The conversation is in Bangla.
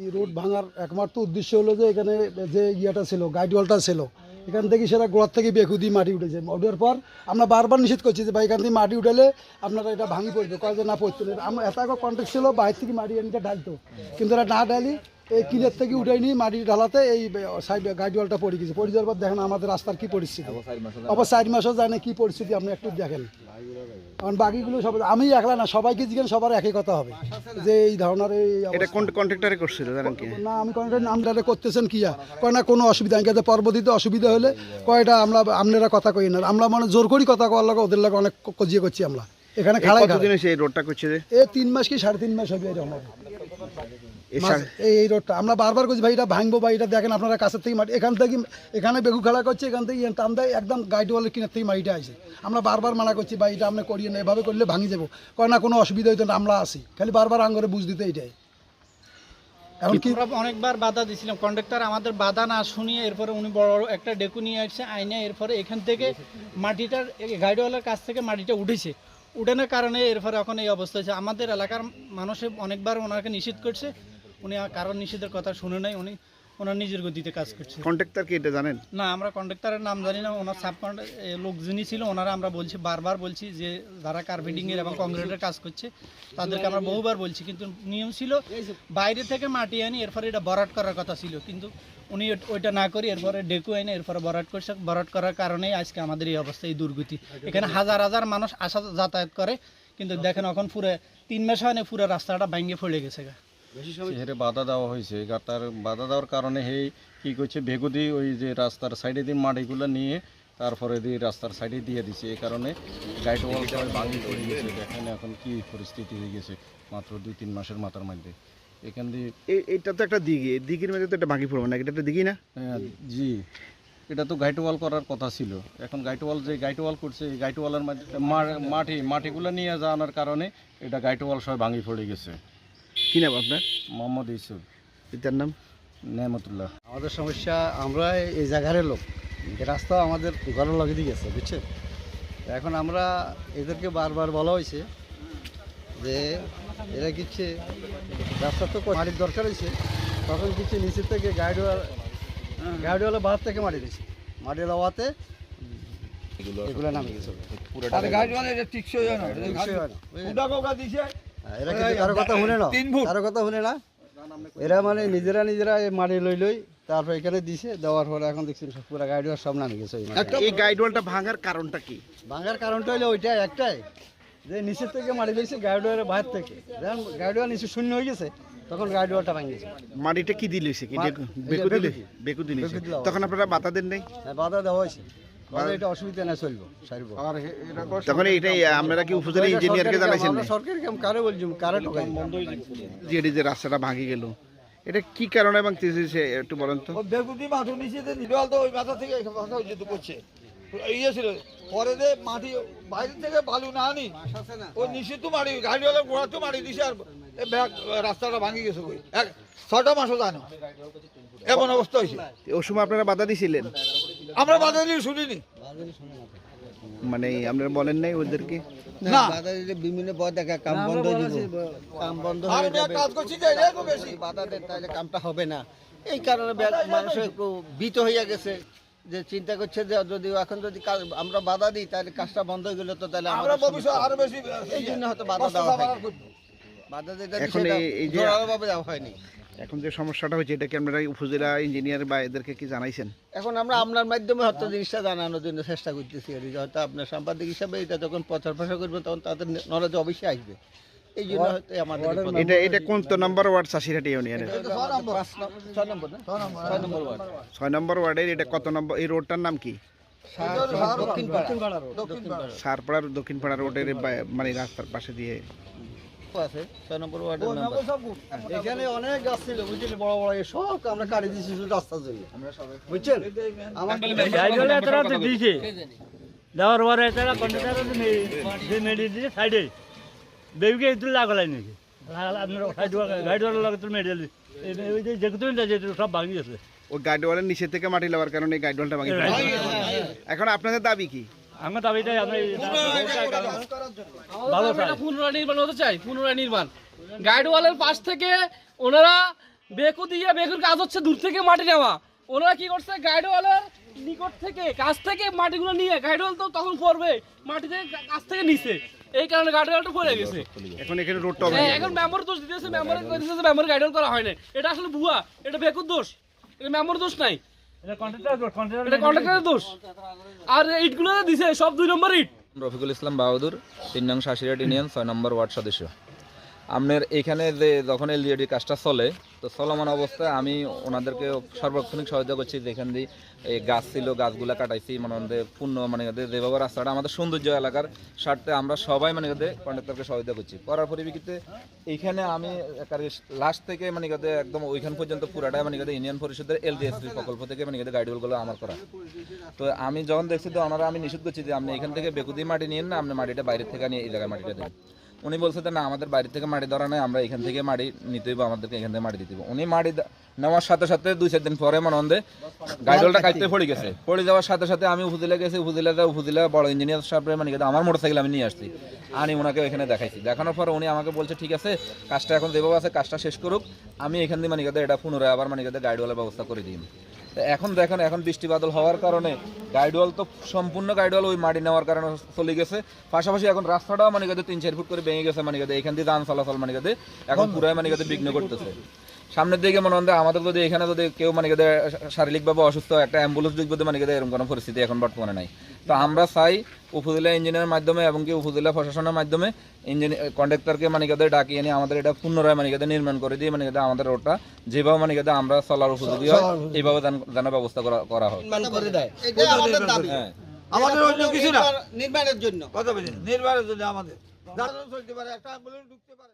এই রোড ভাঙার একমাত্র উদ্দেশ্য হলো যে এখানে যে ইয়েটা ছিল গাইডওয়ালটা ছিল। এখান থেকে সেটা গোড়ার থেকে বেকুদি মাটি উঠেছে। উঠার পর আমরা বারবার নিষেধ করছি যে ভাই এখান থেকে মাটি উঠালে আপনারা এটা ভাঙি পড়বে কয় যে না পড়তে। আমরা এত কন্ট্যাক্ট ছিল বাইরে থেকে মাটি এনে ঢালতো। কিন্তু এটা না ঢালি এই কিলের থেকে উঠে নিয়ে মাটি ঢালাতে এই সাইড গাইডওয়ালটা পড়ে গেছে। পড়ে যাওয়ার পর দেখেন আমাদের রাস্তার কি পরিস্থিতি। অবশ্য চার মাসও জানে কি পরিস্থিতি আপনি একটু দেখেন। কারণ বাকিগুলো সব আমি একলা না সবাইকে জিজ্ঞেন সবার একই কথা হবে। যে এই ধরনের এই এটা কোন কন্ট্রাক্টরে করছিল জানেন কি? না আমি কোনটা নামটা করতেছেন কি কয় না কোনো অসুবিধা নেই কিন্তু পরবর্তীতে অসুবিধা হলে কয়টা আমরা আপনারা কথা কই না। আমরা মানে জোর করি কথা কওয়ার লাগে ওদের লাগে অনেক কজিয়ে করছি আমরা। এখানে খাড়াই কতদিন এই রোডটা করছে এ তিন মাস কি সাড়ে তিন মাস হবে এরকম হবে। এই রোডটা। আমরা বারবার করছি ভাই এটা ভাঙবো ভাই এটা দেখেন আপনারা কাছের থেকে মাটি এখান থেকে এখানে বেগু খেলা করছে এখান থেকে টান দেয় একদম গাইড ওয়ালের কিনার থেকে মাটিটা আসে আমরা বারবার মানা করছি ভাই এটা আপনি করিয়ে না এভাবে করলে ভাঙি যাব। কয় না কোনো অসুবিধা হইতো না আমরা আসি খালি বারবার আঙ্গরে বুঝ দিতে এইটাই এখন কি অনেকবার বাধা দিয়েছিলাম। কন্ডাক্টর আমাদের বাধা না শুনিয়ে এরপরে উনি বড় বড় একটা ডেকু নিয়ে আসছে আইনে এরপরে এখান থেকে মাটিটার গাইডওয়ালার কাছ থেকে মাটিটা উঠেছে। উঠানোর কারণে এরপরে এখন এই অবস্থা হয়েছে। আমাদের এলাকার মানুষে অনেকবার ওনাকে নিষেধ করছে। উনি আর কারণ নিষেধের কথা শুনে নাই উনি ওনার নিজের গতিতে কাজ করছে। কন্ট্রাক্টর কি এটা জানেন? না আমরা কন্ডাক্টরের নাম জানি না ওনার সাব লোক যিনি ছিল ওনারা আমরা বলছি বারবার বলছি যে যারা কার্পেটিংয়ের এবং কংক্রিটের কাজ করছে তাদেরকে আমরা বহুবার বলছি কিন্তু নিয়ম ছিল বাইরে থেকে মাটি আনি এরপরে এটা বরাট করার কথা ছিল কিন্তু উনি ওইটা না করে এরপরে ডেকু এনে এরপরে বরাট করছে বরাট করার কারণেই আজকে আমাদের এই অবস্থা এই দুর্গতি। এখানে হাজার হাজার মানুষ আসা যাতায়াত করে কিন্তু দেখেন এখন পুরো তিন মাস হয় না পুরো রাস্তাটা ভেঙে পড়ে গেছে গা। হেরে বাধা দেওয়া হয়েছে। তার বাধা দেওয়ার কারণে হেই কি করছে বেগুদি ওই যে রাস্তার সাইডে দিয়ে মাটিগুলো নিয়ে তারপরে দিয়ে রাস্তার সাইডে দিয়ে দিছে। এই কারণে গাইড ওয়াল সবাই ভাঙি পড়ে গেছে দেখেন এখন কি পরিস্থিতি হয়ে গেছে মাত্র দুই তিন মাসের মাথার মধ্যে। এখান দিয়ে এইটা তো একটা দিঘি। দিঘির মধ্যে তো একটা ভাঙি পড়বে না এটা একটা দিঘি না? হ্যাঁ, জি। এটা তো গাইড ওয়াল করার কথা ছিল। এখন গাইড ওয়াল যে গাইড ওয়াল করছে এই গাইড ওয়ালের মাটি মাটিগুলো নিয়ে যাওয়ার কারণে এটা গাইড ওয়াল সবাই ভাঙি পড়ে গেছে। কি নাম আপনার? মোহাম্মদ ইউসুফ। এটার নাম? নেহমতুল্লাহ। আমাদের সমস্যা আমরা এই জায়গার লোক। রাস্তা আমাদের ঘরের লগে দিয়ে গেছে বুঝছেন? এখন আমরা এদেরকে বারবার বলা হয়েছে যে এরা কিচ্ছে রাস্তা তো মাটির দরকার হয়েছে তখন কিছু নিচের থেকে গাইডওয়াল গাইডওয়ালা বাহার থেকে মাটি দিয়েছে। মাটি দেওয়াতে এগুলো নামে গেছে। টিকসই হয় না, বুঝলেন? এরা কিন্তু কারও কথা শুনে না কারও কথা শুনে না। এরা মানে নিজেরা নিজেরা মাটি লই লই তারপর এখানে দিছে দেওয়ার পরে এখন দেখছি সব পুরো গাড়িওয়ার সব নামে গেছে। এই গাইডওয়ালটা ভাঙার কারণটা কি? ভাঙার কারণটা হলো ওইটাই একটাই। যে নিচের থেকে মাটি দিয়েছে গাড়িওয়ারের বাইরে থেকে। যখন গাড়িওয়ার নিচে শূন্য হয়ে গেছে তখন গাড়িওয়ারটা ভাঙিয়েছে মাটিটা কি দিলেছে কি? বেকু দিলে? বেকু দিলেছে তখন আপনারা বাধা দেন নাই? হ্যাঁ, বাধা দেওয়া হয়েছে। এটা অসুবিধা না চলবো সারব। তখন এইটাই আপনারা কি উপজেলা ইঞ্জিনিয়ারকে জানাইছেন আমরা সরকারি কাম কারে বলছি কারে যে এটি যে রাস্তাটা ভাঙি গেল এটা কি কারণে ভাঙতেছে সে একটু বলেন তো? ওই মাথা থেকে করছে। ইয়ে ছিল পরে যে মাটি বাইরে থেকে বালু না আনি ওই নিচে তো মারি গাড়িওয়ালা ঘোড়া তো মারি দিছে আর এ ব্যাগ রাস্তাটা ভাঙি গেছে কই? এক ছটা মাসও জানো এমন অবস্থা হয়েছে। ওই সময় আপনারা বাধা দিছিলেন? আমরা বাধা দিয়ে শুনিনি। মানে আপনারা বলেন নাই ওদেরকে? না। বিভিন্ন পথ দেখা কাম বন্ধ হয়ে যাবে। কাম বন্ধ আর আমি কাজ করছি যে এরকম বেশি। বাধা দেন তাহলে কামটা হবে না। এই কারণে মানুষ একটু ভীত হইয়া গেছে যে চিন্তা করছে যে যদি এখন যদি কাজ- আমরা বাধা দিই তাহলে কাজটা বন্ধ হয়ে গেল তো তাহলে আমরা ভবিষ্যৎ আরও বেশি এই জন্য হয়তো বাধা দেওয়া এখন এই- যে- জোরালোভাবে দেওয়া হয়নি। এখন যে সমস্যাটা হচ্ছে এটা কি আপনারা উপজেলা ইঞ্জিনিয়ার বা এদেরকে কি জানাইছেন? এখন আমরা আপনার মাধ্যমে হয়তো জিনিসটা জানানোর জন্য চেষ্টা করতেছি আর কি। হয়তো আপনার সাংবাদিক হিসাবে এটা যখন প্রচার প্রসার করবে তখন তাদের নলেজ অবশ্যই আসবে। এই জন্য হয়তো আমাদের এটা এটা কোন তো নাম্বার। ওয়ার্ড চাষিরহাটি ইউনিয়নের ছয় নম্বর। ছয় ওয়ার্ডের এটা কত নম্বর এই রোডটার নাম কি? দক্ষিণ পাড়া দক্ষিণ পাড়া সারপাড়ার দক্ষিণ পাড়া রোডের মানে রাস্তার পাশে দিয়ে। আছে ছয় নম্বর ওয়ার্ডের নাম্বার এখানে অনেক গাছ ছিল বুঝছেন বড় বড় এই সব আমরা কাটি দিয়েছি শুধু রাস্তার জন্য বুঝছেন? আমাদের দিয়েছে দেওয়ার পরে তারা কন্ট্রাক্টর যে মেডি দিয়ে সাইডে বেবিকে একটু লাগালাই নাকি? আপনার ওই যে সব ভাঙি গেছে। ওই গাইডওয়ালের নিচে থেকে মাটি লাগার কারণে এই গাইডওয়ালটা ভাঙি এখন আপনাদের দাবি কি? আমার দাবিটাই আমরা ভালো চাই নির্মাণ হতে চাই পুনরানির্মাণ গাইডওয়ালের পাশ থেকে ওনারা বেকু দিয়ে বেকুর কাজ হচ্ছে দূর থেকে মাটি নেওয়া। ওনারা কি করছে? গাইডওয়ালার নিকট থেকে কাছ থেকে মাটিগুলো নিয়ে গাইডওয়াল তো তখন পড়বে মাটি থেকে কাছ থেকে নিছে। এই কারণে গাইডওয়ালটা পড়ে গেছে। এখন এখানে রোডটা হ্যাঁ, এখন মেম্বার দোষ দিতেছে মেম্বার কইতেছে যে মেম্বার গাইডওয়াল করা হয় না এটা আসলে ভুয়া এটা বেকুর দোষ। এটা মেম্বার দোষ নাই। এটা কন্ট্রাক্টরের দোষ আর ইটগুলো দিছে সব দুই নম্বর ইট। রফিকুল ইসলাম বাহাদুর তিন নং শাসিরাট ইউনিয়ন ছয় নম্বর ওয়ার্ড সদস্য। আপনার এখানে যে যখন এল এলজিডি কাজটা চলে, তো চলমান অবস্থায় আমি ওনাদেরকে সর্বক্ষণিক সহায়তা করছি, যেখান দিয়ে এই গাছ ছিল, গাছগুলা কাটাইছি মানে ওদের পূর্ণ মানে ওদের যেভাবে রাস্তাটা, আমাদের সৌন্দর্য এলাকার স্বার্থে আমরা সবাই মানে ওদের কন্ডাক্টরকে সহায়তা করছি। করার পরিপ্রেক্ষিতে এইখানে আমি লাস্ট থেকে মানে ওদের একদম ওইখান পর্যন্ত পুরাটাই মানে ওদের ইউনিয়ন পরিষদের এলডিএসপি প্রকল্প থেকে মানে ওদের গাইডগুলো আমার করা। তো আমি যখন দেখছি তো ওনারা আমি নিষেধ করছি যে আপনি এখান থেকে বেকুদি মাটি নিয়েন না, আপনি মাটিটা বাইরে থেকে নিয়ে এই জায়গায় মাটিটা দেন। উনি বলছে যে, না, আমাদের বাড়ি থেকে মাটি ধরা নাই, আমরা এখান থেকে মাটি নিতে হইব আমাদেরকে এখান থেকে মাটি দিতে উনি মাটি নেওয়ার সাথে সাথে দুই চার দিন পরে মনে হন্দে গাইডলটা কাটতে পড়ে গেছে। পড়ে যাওয়ার সাথে সাথে আমি উপজেলা গেছি উপজেলা যা উপজেলা বড় ইঞ্জিনিয়ার সাহেবের মানে আমার মোটরসাইকেল আমি নিয়ে আসছি। আনি ওনাকে এখানে দেখাইছি। দেখানোর পর উনি আমাকে বলছে, ঠিক আছে, কাজটা এখন যেভাবে আছে, কাজটা শেষ করুক, আমি এখান দিয়ে মানে এটা পুনরায় আবার মানে গাইডওয়ালের ব্যবস্থা করে দিই। এখন দেখেন এখন বৃষ্টি বাদল হওয়ার কারণে গাইডওয়াল তো সম্পূর্ণ গাইডওয়াল ওই মাটি নেওয়ার কারণে চলে গেছে। পাশাপাশি এখন রাস্তাটাও মানে গেছে তিন চার ফুট করে ভেঙে গেছে মানে গেছে এখান দিয়ে যান চলাচল মানে গেছে এখন পুরাই মানে গেছে বিঘ্ন করতেছে। সামনের দিকে মনে হয় আমাদের যদি এখানে যদি কেউ মানে গেছে শারীরিকভাবে অসুস্থ একটা অ্যাম্বুলেন্স দিক মানে গেছে এরকম কোনো পরিস্থিতি এখন বর্তমানে নাই। তো আমরা চাই উপজেলা ইঞ্জিনিয়ারের মাধ্যমে এবং কি উপজেলা প্রশাসনের মাধ্যমে ইঞ্জিনিয়ার কন্ডাক্টরকে মানে গেছে ডাকিয়ে নিয়ে আমাদের এটা পুনরায় মানে গেছে নির্মাণ করে দিয়ে মানে গেছে আমাদের রোডটা যেভাবে মানে গেছে আমরা চলার উপযোগী হয় এইভাবে যেন- যেন ব্যবস্থা করা করা হয়। আমাদের হ্যাঁ। আমাদের অন্য কিছু না। নির্মাণের জন্য। কথা বলছি নির্মাণের জন্য আমাদের। দাঁড়ানো চলতে পারে একটা অ্যাম্বুলেন্স ঢুকতে পারে।